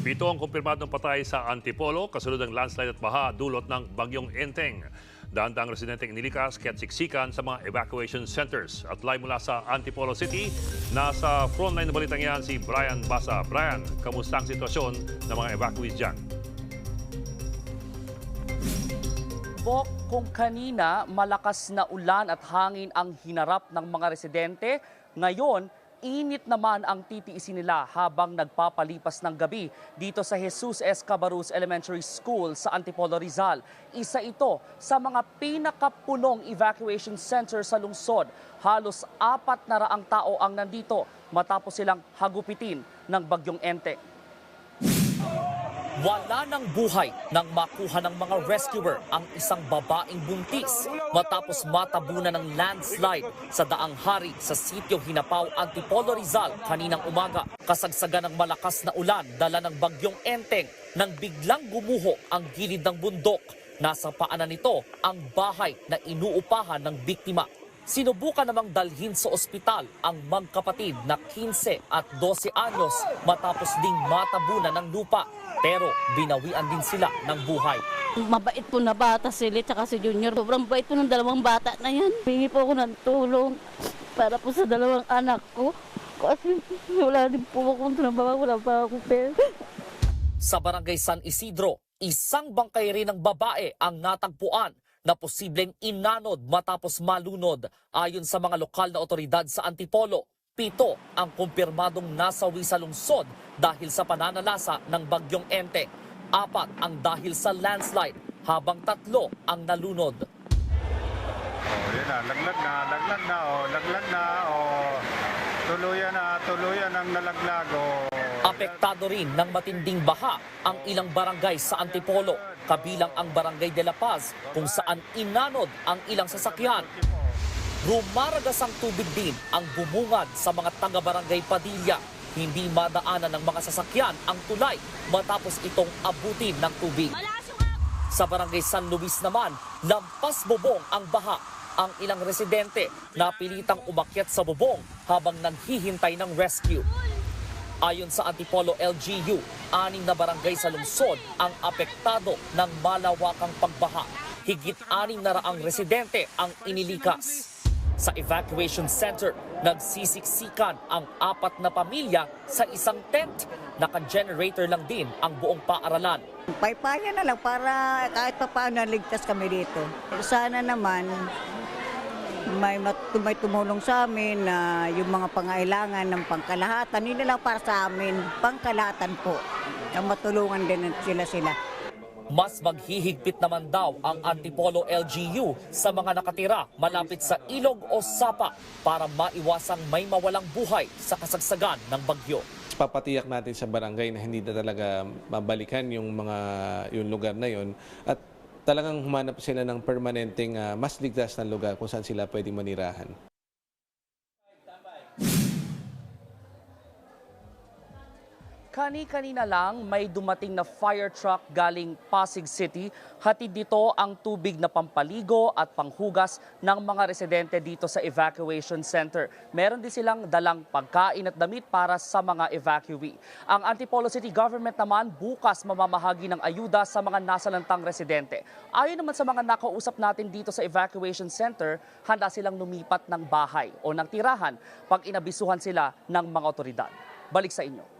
Pito ang kumpirmadong patay sa Antipolo, kasunod ng landslide at baha dulot ng bagyong Enteng. Dahan-daang residente inilikas kaya't siksikan sa mga evacuation centers. At live mula sa Antipolo City, nasa frontline na balitang yan si Brian Basa. Brian, kamusta ang sitwasyon ng mga evacuees dyan? Bok, kung kanina malakas na ulan at hangin ang hinarap ng mga residente, ngayon init naman ang titiisin nila habang nagpapalipas ng gabi dito sa Jesus S. Elementary School sa Antipolo Rizal. Isa ito sa mga pinakapunong evacuation center sa lungsod. Halos apat na raang tao ang nandito matapos silang hagupitin ng bagyong Ente. Wala ng buhay nang makuha ng mga rescuer ang isang babaeng buntis matapos matabunan ng landslide sa daang hari sa sitio Hinapaw, Antipolo Rizal kaninang umaga. Kasagsagan ng malakas na ulan dala ng bagyong Enteng nang biglang gumuho ang gilid ng bundok. Nasa paanan nito ang bahay na inuupahan ng biktima. Sinubukan namang dalhin sa ospital ang magkapatid na 15 at 12 anyos matapos ding matabunan ng lupa. Pero binawian din sila ng buhay. Mabait po na bata sila tsaka si Junior. Sobrang bait po ng dalawang bata na yan. Hingi po ako ng tulong para po sa dalawang anak ko. Kasi wala din po akong trabaho, wala pa akong pera. Sa barangay San Isidro, isang bangkay rin ng babae ang natagpuan na posibleng inanod matapos malunod ayon sa mga lokal na otoridad sa Antipolo. Pito ang kumpirmadong nasawi sa lungsod dahil sa pananalasa ng bagyong Ente. Apat ang dahil sa landslide habang tatlo ang nalunod. Oh, yun na, laglag na, laglag na, oh, laglag na, oh. Tuluyan na, tuluyan ang nalaglag, oh. Apektado rin ng matinding baha ang ilang barangay sa Antipolo, kabilang ang Barangay de la Paz kung saan inanod ang ilang sasakyan. Rumaragas ang tubig din ang bumungad sa mga taga-barangay Padilla. Hindi madaanan ng mga sasakyan ang tulay matapos itong abutin ng tubig. Sa barangay San Luis naman, lampas bubong ang baha. Ang ilang residente napilitang umakyat sa bubong habang naghihintay ng rescue. Ayon sa Antipolo LGU, aning na barangay sa lungsod ang apektado ng malawakang pagbaha. Higit aning na raang residente ang inilikas. Sa evacuation center, nagsisiksikan ang apat na pamilya sa isang tent. Naka-generator lang din ang buong paaralan. Paypaya na lang para kahit pa paano ligtas kami dito. Sana naman may, may tumulong sa amin na yung mga pangailangan ng pangkalahatan, hindi lang para sa amin, pangkalahatan po. Na matulungan din sila sila. Mas maghihigpit naman daw ang Antipolo LGU sa mga nakatira malapit sa ilog o sapa para maiwasang may mawalang buhay sa kasagsagan ng bagyo. papatiyak natin sa barangay na hindi na talaga mabalikan yung mga yung lugar na yon at talagang humanap sila ng permanenteng ah, mas ligtas na lugar kung saan sila pwedeng manirahan. Kani-kanina lang may dumating na fire truck galing Pasig City. Hatid dito ang tubig na pampaligo at panghugas ng mga residente dito sa evacuation center. Meron din silang dalang pagkain at damit para sa mga evacuee. Ang Antipolo City Government naman bukas mamamahagi ng ayuda sa mga nasalantang residente. Ayon naman sa mga nakausap natin dito sa evacuation center, handa silang lumipat ng bahay o ng tirahan pag inabisuhan sila ng mga otoridad. Balik sa inyo.